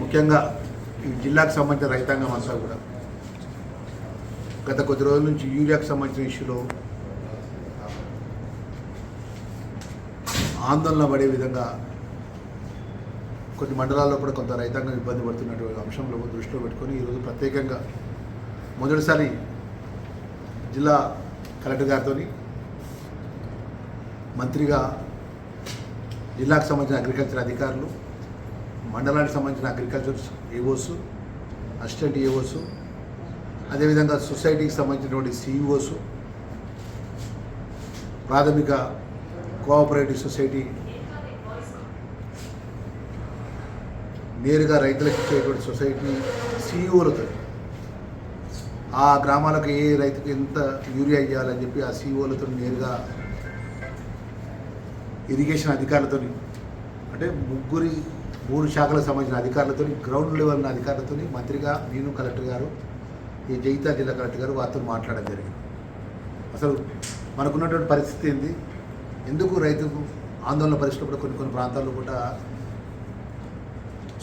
ముఖ్యంగా ఈ జిల్లాకు సంబంధించిన రైతాంగం అంతా కూడా. గత కొద్ది రోజుల నుంచి యూరియాకు సంబంధించిన ఇష్యూలో ఆందోళన పడే విధంగా కొన్ని మండలాల్లో కూడా కొంత రైతాంగం ఇబ్బంది పడుతున్నటువంటి అంశంలో దృష్టిలో పెట్టుకొని ఈరోజు ప్రత్యేకంగా మొదటిసారి జిల్లా కలెక్టర్ గారితో మంత్రిగా జిల్లాకు సంబంధించిన అగ్రికల్చర్ అధికారులు మండలానికి సంబంధించిన అగ్రికల్చర్ ఏఓస్ అసిస్టెంట్ ఏఓస్ అదేవిధంగా సొసైటీకి సంబంధించినటువంటి సిఇఓస్ ప్రాథమిక కోఆపరేటివ్ సొసైటీ నేరుగా రైతులకు ఇచ్చేటువంటి సొసైటీ సిఇఓలతో ఆ గ్రామాలకు ఏ రైతుకి ఎంత యూరియా ఇవ్వాలని చెప్పి ఆ సిఇఓలతో నేరుగా ఇరిగేషన్ అధికారులతో అంటే ముగ్గురి మూడు శాఖలకు సంబంధించిన అధికారులతో గ్రౌండ్ లెవెల్ అధికారులతో మంత్రిగా నేను కలెక్టర్ గారు ఈ జగిత్యాల జిల్లా కలెక్టర్ గారు వారితో మాట్లాడడం జరిగింది. అసలు మనకున్నటువంటి పరిస్థితి ఏంది? ఎందుకు రైతుకు ఆందోళన పరిస్థితుల్లో కూడా కొన్ని కొన్ని ప్రాంతాల్లో కూడా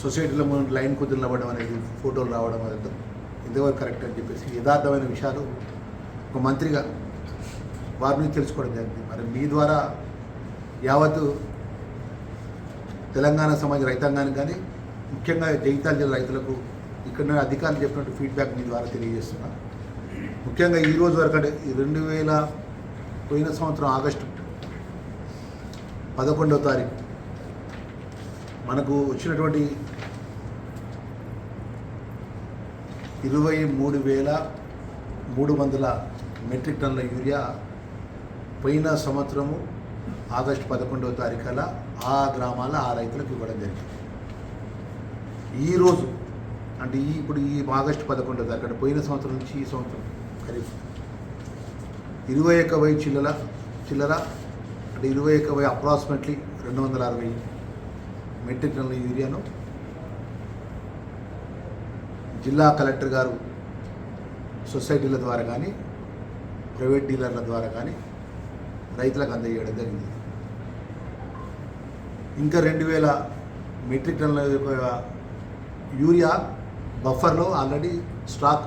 సొసైటీలో మనం లైన్ కుదిరి నిలబడడం అనేది ఫోటోలు రావడం అనేది ఇంతవరకు కరెక్ట్ అని చెప్పేసి యథార్థమైన విషయాలు ఒక మంత్రిగా వారి నుంచి తెలుసుకోవడం జరిగింది. మరి మీ ద్వారా యావత్తు తెలంగాణ సమాజ రైతాంగానికి కానీ ముఖ్యంగా జగిత్యాల జిల్లా రైతులకు ఇక్కడ అధికారులు చెప్పినట్టు ఫీడ్బ్యాక్ మీ ద్వారా తెలియజేస్తున్నా. ముఖ్యంగా ఈ రోజు వరకు అంటే ఈ రెండు వేల పోయిన సంవత్సరం ఆగస్టు పదకొండవ తారీఖు మనకు వచ్చినటువంటి ఇరవై మూడు వేల మూడు వందల మెట్రిక్ టన్నుల యూరియా పోయిన సంవత్సరము ఆగస్టు పదకొండవ తారీఖుల ఆ గ్రామాల ఆ రైతులకు ఇవ్వడం జరిగింది. ఈరోజు అంటే ఈ ఇప్పుడు ఈ ఆగస్టు పదకొండవ తారీఖు పోయిన సంవత్సరం నుంచి ఈ సంవత్సరం ఖరీఫ్. ఇరవై ఒక్క వెయ్యి చిల్లర చిల్లర అంటే ఇరవై ఒక్క వెయ్యి అప్రాక్సిమేట్లీ రెండు వందల అరవై మెట్రిక్ టన్నుల యూరియాను జిల్లా కలెక్టర్ గారు సొసైటీల ద్వారా కానీ ప్రైవేట్ డీలర్ల ద్వారా కానీ రైతులకు అందజేయడం జరిగింది. ఇంకా రెండు వేల మెట్రిక్ టన్నుల యూరియా బఫర్లో ఆల్రెడీ స్టాక్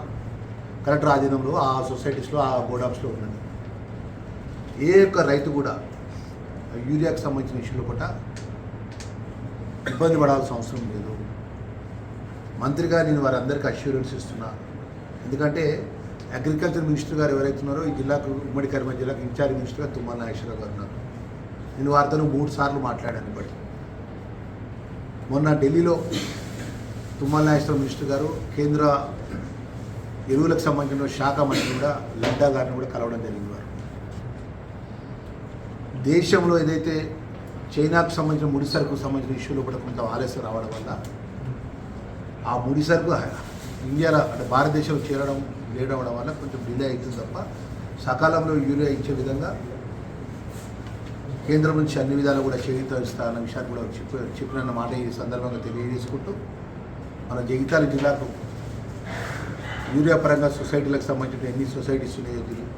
కలెక్టర్ ఆధీనంలో ఆ సొసైటీస్లో ఆ గోడామ్స్లో ఉన్నది. ఏ ఒక్క రైతు కూడా యూరియాకు సంబంధించిన ఇష్యూలో కూడా ఇబ్బంది పడాల్సిన అవసరం లేదు. మంత్రిగా నేను వారందరికీ అష్యూరెన్స్ ఇస్తున్నా. ఎందుకంటే అగ్రికల్చర్ మినిస్టర్ గారు ఎవరైతే ఉన్నారో ఈ జిల్లాకు ఉమ్మడి కరీంనగర్ జిల్లాకు ఇన్ఛార్జ్ మినిస్టర్గా తుమ్మల నాగేశ్వరరావు గారు ఉన్నారు. నేను వారితో మూడు సార్లు మాట్లాడాను బట్టి మొన్న ఢిల్లీలో తుమ్మల నాగేశ్వర మినిస్టర్ గారు కేంద్ర ఎరువులకు సంబంధించిన శాఖ మంత్రి కూడా లడ్డా గారిని కూడా కలవడం జరిగింది వారు. దేశంలో ఏదైతే చైనాకు సంబంధించిన ముడి సరుకు సంబంధించిన ఇష్యూలో కూడా కొంత ఆలస్యం రావడం వల్ల ఆ ముడి సరుకు ఇండియాలో అంటే భారతదేశంలో చేరడం లేట్ అవ్వడం వల్ల కొంచెం డిలే అవుతుంది తప్ప సకాలంలో యూరియా ఇచ్చే విధంగా కేంద్రం నుంచి అన్ని విధాలు కూడా చేయిస్తా అన్న విషయాన్ని కూడా చెప్పి చెప్పిన మాట ఈ సందర్భంగా తెలియజేసుకుంటూ మన జగిత్యాల జిల్లాకు యూరియా పరంగా సొసైటీలకు సంబంధించిన ఎన్ని సొసైటీస్ ఉన్నాయో తెలియదు.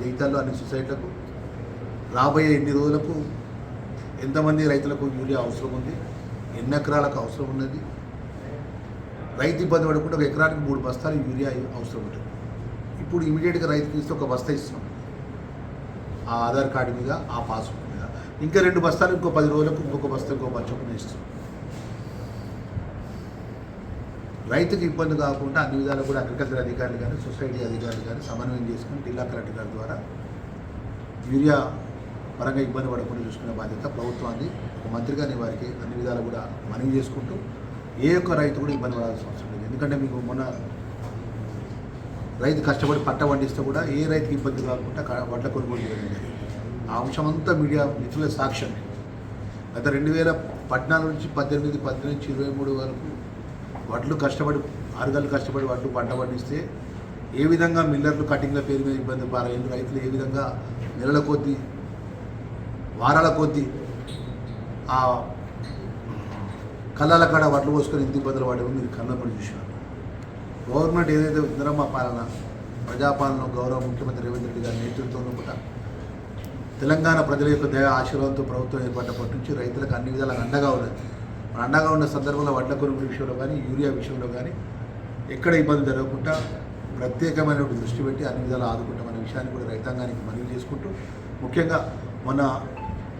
జగిత్యాల్లో అన్ని సొసైటీలకు రాబోయే ఎన్ని రోజులకు ఎంతమంది రైతులకు యూరియా అవసరం ఉంది? ఎన్ని ఎకరాలకు అవసరం ఉన్నది? రైతు ఇబ్బంది పడకుండా ఒక ఎకరానికి మూడు బస్తాలు యూరియా అవసరం ఉంటుంది. ఇప్పుడు ఇమీడియట్గా రైతుకి ఇస్తే ఒక బస్తా ఇస్తున్నాం. ఆ ఆధార్ కార్డు మీద ఆ పాస్బుక్ మీద. ఇంకా రెండు బస్తాలు ఇంకో పది రోజులకు ఇంకొక బస్తా ఇంకో బచ్చకుండా ఇస్తున్నాం. రైతుకి ఇబ్బంది కాకుండా అన్ని విధాలు కూడా అగ్రికల్చర్ అధికారులు కానీ సొసైటీ అధికారులు కానీ సమన్వయం చేసుకుని జిల్లా కలెక్టర్ గారి ద్వారా యూరియా పరంగా ఇబ్బంది పడకుండా చూసుకునే బాధ్యత ప్రభుత్వాన్ని ఒక మంత్రిగా వారికి అన్ని విధాలు కూడా మనవి చేసుకుంటూ ఏ ఒక్క రైతు కూడా ఇబ్బంది పడాల్సిన అవసరం లేదు. ఎందుకంటే మీకు మొన్న రైతు కష్టపడి పంట పండిస్తే కూడా ఏ రైతుకి ఇబ్బంది కాకుండా వడ్ల కొనుగోలు చేయడం జరిగింది. ఆ అంశం అంతా మీడియా నిధుల సాక్ష్యం గత రెండు వేల పద్నాలుగు నుంచి పద్దెనిమిది పద్దెనిమిది నుంచి ఇరవై మూడు వరకు వడ్లు కష్టపడి అరగలు కష్టపడి వడ్లు పంట పండిస్తే ఏ విధంగా మిల్లర్లు కటింగ్ల పేరు మీద ఇబ్బంది పారైంది రైతులు ఏ విధంగా నెలల కొద్దీ వారాల కొద్దీ ఆ కళ్ళల కాడ వడ్లు పోసుకొని ఇంటి ఇబ్బందులు పడేవి మీరు కళ్ళ కూడా చూసినారు గవర్నమెంట్ ఏదైతే ఇందిరమ్మ పాలన ప్రజాపాలన గౌరవ ముఖ్యమంత్రి రేవంత్ రెడ్డి గారి నేతృత్వంలో కూడా తెలంగాణ ప్రజల యొక్క దయ ఆశీర్వాదంతో ప్రభుత్వం ఏర్పడినప్పటి నుంచి రైతులకు అన్ని విధాలుగా అండగా ఉన్నది. మన అండగా ఉన్న సందర్భంలో వడ్ల కొనుగోలు విషయంలో కానీ యూరియా విషయంలో కానీ ఎక్కడ ఇబ్బంది జరగకుండా ప్రత్యేకమైనటువంటి దృష్టి పెట్టి అన్ని విధాలు ఆదుకుంటామనే విషయాన్ని కూడా రైతాంగానికి మనవి చేసుకుంటూ ముఖ్యంగా మొన్న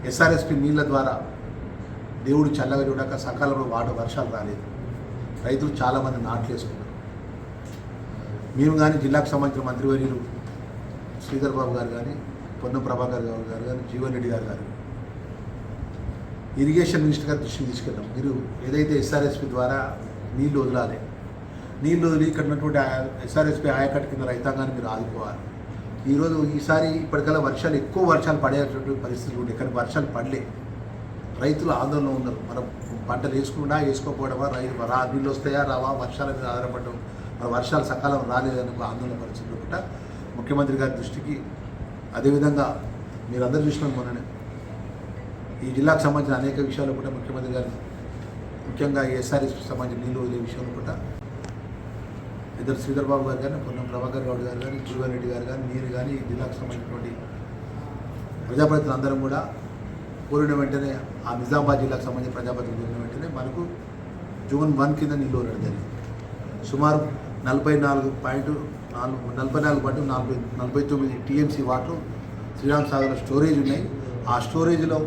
ఎస్ఆర్ఎస్పి నీళ్ళ ద్వారా దేవుడు చల్లగా చూడక సకాలంలో వాట వర్షాలు రాలేదు. రైతులు చాలామంది నాట్లు వేసుకున్నారు. మేము కానీ జిల్లాకు సంబంధించిన మంత్రివర్యులు శ్రీధర్ బాబు గారు కానీ పొన్నం ప్రభాకర్ గారు గారు కానీ జీవన్ రెడ్డి గారు గారు ఇరిగేషన్ మినిస్టర్ గారి దృష్టికి తీసుకెళ్ళాం మీరు ఏదైతే ఎస్ఆర్ఎస్పి ద్వారా నీళ్ళు వదలాలి నీళ్ళు వదిలి ఇక్కడ ఉన్నటువంటి ఎస్ఆర్ఎస్పి ఆయకట్టు కింద రైతాంగాన్ని మీరు ఆదుకోవాలి. ఈరోజు ఈసారి ఇప్పటికల్లా వర్షాలు ఎక్కువ వర్షాలు పడేటువంటి పరిస్థితులు ఉండే. కానీ వర్షాలు పడలే. రైతులు ఆందోళన ఉన్నారు. మనం పంటలు వేసుకున్నా వేసుకోకపోవడమా? రైతు రా నీళ్ళు వస్తాయా? రావా? వర్షాల మీద ఆధారపడడం. మన వర్షాలు సకాలం రాలేదని ఆందోళన పరిస్థితులు కూడా ముఖ్యమంత్రి గారి దృష్టికి అదేవిధంగా మీరందరూ చూసినాం మొన్ననే ఈ జిల్లాకు సంబంధించిన అనేక విషయాలు కూడా ముఖ్యమంత్రి గారు ముఖ్యంగా ఎస్ఆర్ఎస్కి సంబంధించిన నీళ్ళు వదిలే విషయంలో కూడా ఇద్దరు శ్రీధర్ బాబు గారు కానీ పొన్నం ప్రభాకర్ గౌడ్ గారు కానీ జీవన్ రెడ్డి గారు కానీ నేను కానీ ఈ జిల్లాకు సంబంధించినటువంటి ప్రజాప్రతినిధులు అందరం కూడా కోరిన వెంటనే ఆ నిజామాబాద్ జిల్లాకు సంబంధించిన ప్రజాప్రతినిధులు కోరిన వెంటనే మనకు జూన్ వన్ కింద నీళ్ళు జరిగింది. సుమారు నలభై నాలుగు పాయింట్ నాలుగు నలభై నాలుగు పాయింట్ నలభై నలభై తొమ్మిది TMC water Sriram Sagar storage ఉన్నాయి. ఆ స్టోరేజ్లో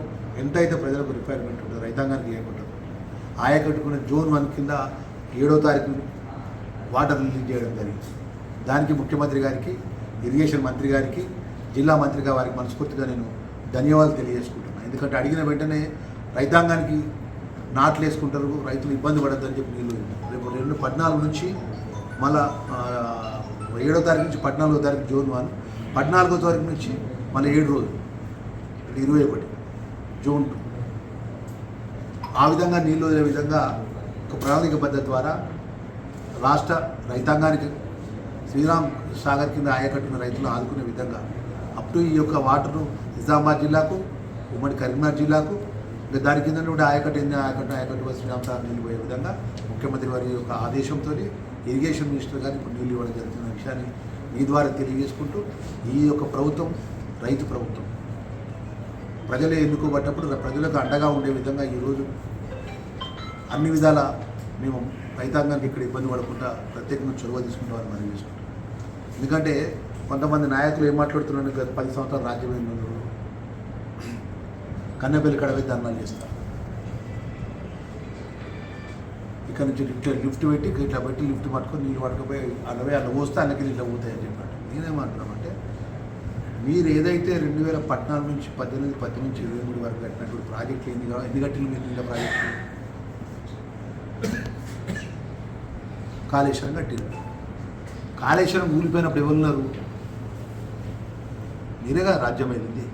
ఎంతైతే ప్రజలకు రిక్వైర్మెంట్ ఉంటుందో రైతాంగానికి ఏముంటుందో ఆయకట్టుకున్న జూన్ వన్ కింద ఏడో తారీఖు వాటర్ రిలీజ్ చేయడం జరిగింది. దానికి ముఖ్యమంత్రి గారికి ఇరిగేషన్ మంత్రి గారికి జిల్లా మంత్రిగా వారికి మనస్ఫూర్తిగా నేను ధన్యవాదాలు తెలియజేసుకుంటాను ఎందుకంటే అడిగిన వెంటనే రైతాంగానికి నాట్లు వేసుకుంటారు రైతులు ఇబ్బంది పడద్దని చెప్పి నీళ్ళు రేపు రెండు పద్నాలుగు నుంచి మళ్ళా ఏడో తారీఖు నుంచి పద్నాలుగో తారీఖు జూన్ వన్ పద్నాలుగో తారీఖు నుంచి మళ్ళీ ఏడు రోజులు ఇరవై ఒకటి జూన్ టూ. ఆ విధంగా నీళ్ళు వదిలే విధంగా ఒక ప్రణాళిక పద్ధతి ద్వారా రాష్ట్ర రైతాంగానికి శ్రీరామ్ సాగర్ కింద ఆయకట్టున రైతులు ఆదుకునే విధంగా అప్ టు ఈ యొక్క వాటర్ను నిజామాబాద్ జిల్లాకు ఉమ్మడి కరీంనగర్ జిల్లాకు ఇంకా దాని కింద నుండి ఆయకట్టు ఎన్ని ఆయకట్టు ఆయకట్టు శ్రీరామ్ సాగర్ నీళ్ళు పోయే విధంగా ముఖ్యమంత్రి వారి యొక్క ఆదేశంతో ఇరిగేషన్ మినిస్టర్ గారు ఇప్పుడు నీళ్ళు ఇవ్వడం జరుగుతున్న విషయాన్ని మీ ద్వారా తెలియజేసుకుంటూ ఈ యొక్క ప్రభుత్వం రైతు ప్రభుత్వం ప్రజలు ఎన్నుకోబట్టప్పుడు ప్రజలకు అండగా ఉండే విధంగా ఈరోజు అన్ని విధాల మేము రైతాంగానికి ఇక్కడ ఇబ్బంది పడకుండా ప్రత్యేకంగా చొరవ తీసుకుంటామని మనం చేసుకుంటాం. ఎందుకంటే కొంతమంది నాయకులు ఏం మాట్లాడుతున్నారు గత పది సంవత్సరాలు రాజ్యమైన కన్నెపల్లి కడవే ధర్నాలు చేస్తారు. ఇక్కడ నుంచి లిఫ్ట్ లిఫ్ట్ పెట్టి ఇట్లా పెట్టి లిఫ్ట్ పట్టుకొని నీళ్ళు పట్టుకుపోయి అన్నవే అలా పోస్తే అన్నకి ఇట్లా పోతాయని చెప్పాడు. నేనేమంటున్నామంటే మీరు ఏదైతే రెండు వేల పద్నాలుగు నుంచి పద్దెనిమిది పద్దెనిమిది నుంచి ఇరవై మూడు వరకు కట్టినటువంటి ప్రాజెక్టులు ఎన్ని కావాలి ఎన్ని కట్టిలు మీరు నీళ్ళ ప్రాజెక్టులు? కాళేశ్వరం కట్టిరు. కాళేశ్వరం ఊలిపోయినప్పుడు ఎవరున్నారు? మీరేగా రాజ్యం అయింది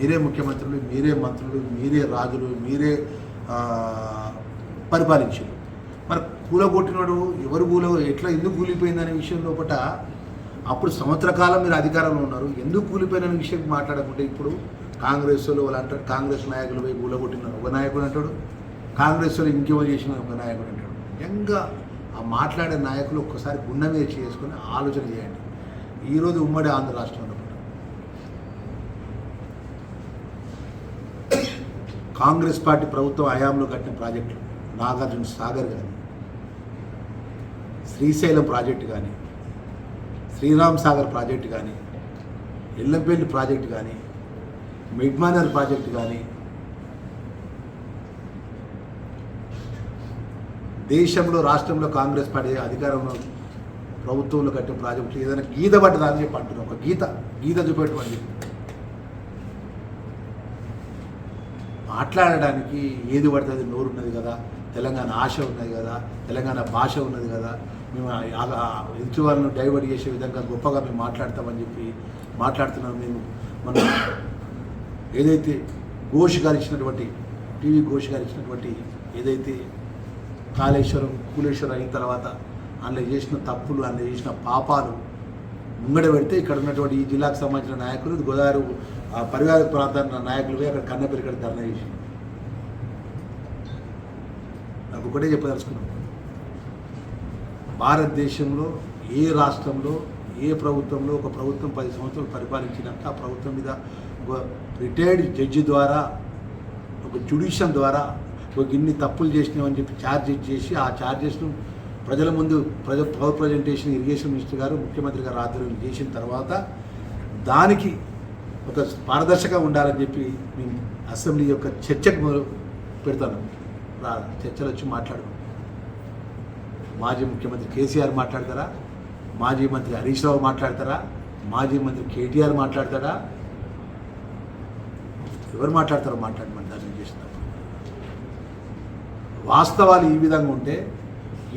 మీరే ముఖ్యమంత్రులు మీరే మంత్రులు మీరే రాజులు మీరే పరిపాలించారు. మరి కూలగొట్టినోడు ఎవరు కూల ఎట్లా ఎందుకు కూలిపోయిందనే విషయం లోపల అప్పుడు సంవత్సర కాలం మీరు అధికారంలో ఉన్నారు. ఎందుకు కూలిపోయిన విషయం మాట్లాడకుంటే ఇప్పుడు కాంగ్రెస్ వాళ్ళు అంటారు కాంగ్రెస్ నాయకులు పోయి కూలగొట్టినారు. ఒక నాయకుడు అంటాడు కాంగ్రెస్ వాళ్ళు ఇంకేమో చేసిన ఒక నాయకుడు అంటాడు. నిజంగా ఆ మాట్లాడే నాయకులు ఒక్కసారి గుండె మీద చేసుకొని ఆలోచన చేయండి. ఈరోజు ఉమ్మడి ఆంధ్ర రాష్ట్రంలో కూడా కాంగ్రెస్ పార్టీ ప్రభుత్వం హయాంలో కట్టిన ప్రాజెక్టులు నాగార్జున సాగర్ కానీ శ్రీశైలం ప్రాజెక్టు కానీ శ్రీరామ్ సాగర్ ప్రాజెక్టు కానీ ఎల్లంపల్లి ప్రాజెక్టు కానీ మిడ్మానర్ ప్రాజెక్టు కానీ దేశంలో రాష్ట్రంలో కాంగ్రెస్ పార్టీ అధికారంలో ప్రభుత్వంలో కట్టిన ప్రాజెక్టులు ఏదైనా గీత పట్టదా అని చెప్పి అంటున్నాం ఒక గీత గీత చూపెట్టుకోండి చెప్పి మాట్లాడడానికి ఏది పడుతుంది నోరు ఉన్నది కదా. తెలంగాణ ఆశ ఉన్నది కదా. తెలంగాణ భాష ఉన్నది కదా. మేము ఆ- ఎదుటి వాళ్ళను డైవర్ట్ చేసే విధంగా గొప్పగా మేము మాట్లాడతామని చెప్పి మాట్లాడుతున్నాం మేము. మనం ఏదైతే ఘోష్ గారు ఇచ్చినటువంటి టీవీ ఘోష్ గారు ఇచ్చినటువంటి ఏదైతే కాళేశ్వరం కూలేశ్వరం అయిన తర్వాత అందులో చేసిన తప్పులు అందులో చేసిన పాపాలు ముంగడ పెడితే ఇక్కడ ఉన్నటువంటి ఈ జిల్లాకు సంబంధించిన నాయకులు గోదావరి ఆ పరివార ప్రాంతాల నాయకులు అక్కడ కన్నెపల్లి ఇక్కడ ధర్నా చేసి. నాకు ఒకటే చెప్పదలుచుకున్నాను. భారతదేశంలో ఏ రాష్ట్రంలో ఏ ప్రభుత్వంలో ఒక ప్రభుత్వం పది సంవత్సరాలు పరిపాలించినాక ఆ ప్రభుత్వం మీద ఒక రిటైర్డ్ జడ్జి ద్వారా ఒక జ్యుడిషియల్ ద్వారా ఒక ఇన్ని తప్పులు చేసినామని చెప్పి ఛార్జెస్ చేసి ఆ ఛార్జెస్ను ప్రజల ముందు ప్రజ పవర్ ప్రజెంటేషన్ ఇరిగేషన్ మినిస్టర్ గారు ముఖ్యమంత్రి గారు ఆధ్వర్యం చేసిన తర్వాత దానికి ఒక పారదర్శకంగా ఉండాలని చెప్పి మేము అసెంబ్లీ యొక్క చర్చకు మొదలు పెడతాను. రా చర్చలు వచ్చి మాట్లాడు మాజీ ముఖ్యమంత్రి కేసీఆర్ మాట్లాడతారా? మాజీ మంత్రి హరీష్ రావు మాట్లాడతారా? మాజీ మంత్రి కేటీఆర్ మాట్లాడతారా? ఎవరు మాట్లాడతారో మాట్లాడమని దాన్ని చేసినప్పుడు వాస్తవాలు ఈ విధంగా ఉంటే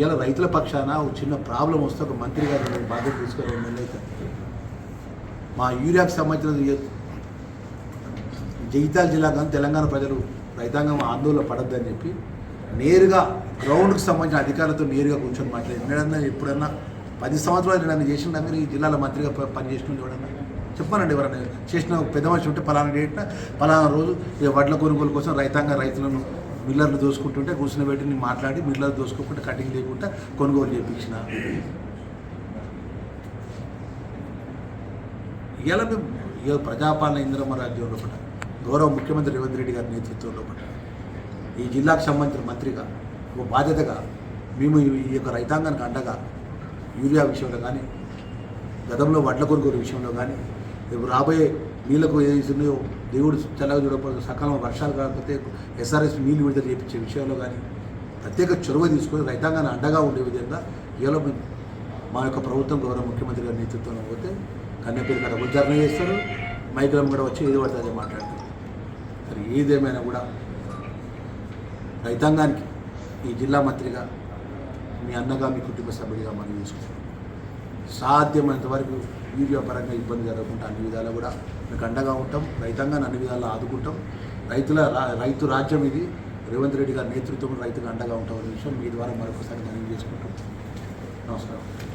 ఇలా రైతుల పక్షాన ఒక చిన్న ప్రాబ్లం వస్తే ఒక మంత్రి గారు నేను బాధ్యత తీసుకొని ఎమ్మెల్యే మా యూరియాకు సంబంధించిన జగిత్యాల జిల్లా కానీ తెలంగాణ ప్రజలు రైతాంగం ఆందోళన పడద్దని చెప్పి నేరుగా గ్రౌండ్కి సంబంధించిన అధికారులతో నేరుగా కూర్చొని మాట్లాడి ఎన్నడన్నా ఎప్పుడన్నా పది సంవత్సరాలు నన్ను చేసిన మీరు ఈ జిల్లాలో మంత్రిగా ప- పనిచేసిన ఎవడన్నా చెప్పానండి ఎవరన్నా? చేసిన పెద్ద మనిషి ఉంటే పలానా డేట్న పలానా రోజు వడ్ల కొనుగోలు కోసం రైతాంగ రైతులను మిల్లర్లు దోసుకుంటుంటే కూర్చుని పెట్టి మాట్లాడి మిల్లర్లు దోసుకోకుండా కటింగ్ లేకుండా కొనుగోలు చేయించిన ఇలా మేము ఈ ప్రజాపాలన ఇంద్రమ్మ రాజ్యంలో ఒకటి గౌరవ ముఖ్యమంత్రి రేవంత్ రెడ్డి గారి నేతృత్వంలో ఒకటి ఈ జిల్లాకు సంబంధించిన మంత్రిగా ఒక బాధ్యతగా మేము ఈ యొక్క రైతాంగానికి అండగా యూరియా విషయంలో కానీ గతంలో వడ్ల కొనుగోలు విషయంలో కానీ రేపు రాబోయే నీళ్ళకు ఏదైతున్నాయో దేవుడు చల్లగా చూడకపోతే సకాలంలో వర్షాలు కాకపోతే ఎస్ఆర్ఎస్ నీళ్ళు విడుదల చేయించే విషయంలో కానీ ప్రత్యేక చొరవ తీసుకొని రైతాంగాన్ని అండగా ఉండే విధంగా ఇవాళ మేము మా యొక్క ప్రభుత్వం గౌరవ ముఖ్యమంత్రి గారి నేతృత్వంలో పోతే కన్నెపేరు కాడ ఉచ్చారణ చేస్తారు. మైకులం కూడా వచ్చి ఏది పడుతుంది మాట్లాడతారు సరే ఏదేమైనా కూడా రైతాంగానికి ఈ జిల్లా మంత్రిగా మీ అన్నగా మీ కుటుంబ సభ్యుడిగా మనం తీసుకుంటాం సాధ్యమైనంత వరకు వీడియో పరంగా ఇబ్బంది జరగకుండా అన్ని విధాలు కూడా మీకు అండగా ఉంటాం. రైతాంగాన్ని అన్ని విధాలు ఆదుకుంటాం. రైతుల రైతు రాజ్యం ఇది. రేవంత్ రెడ్డి గారి నేతృత్వంలో రైతుకు అండగా ఉంటాం అనే విషయం మీ ద్వారా మరొకసారి మనం చేసుకుంటాం. నమస్కారం.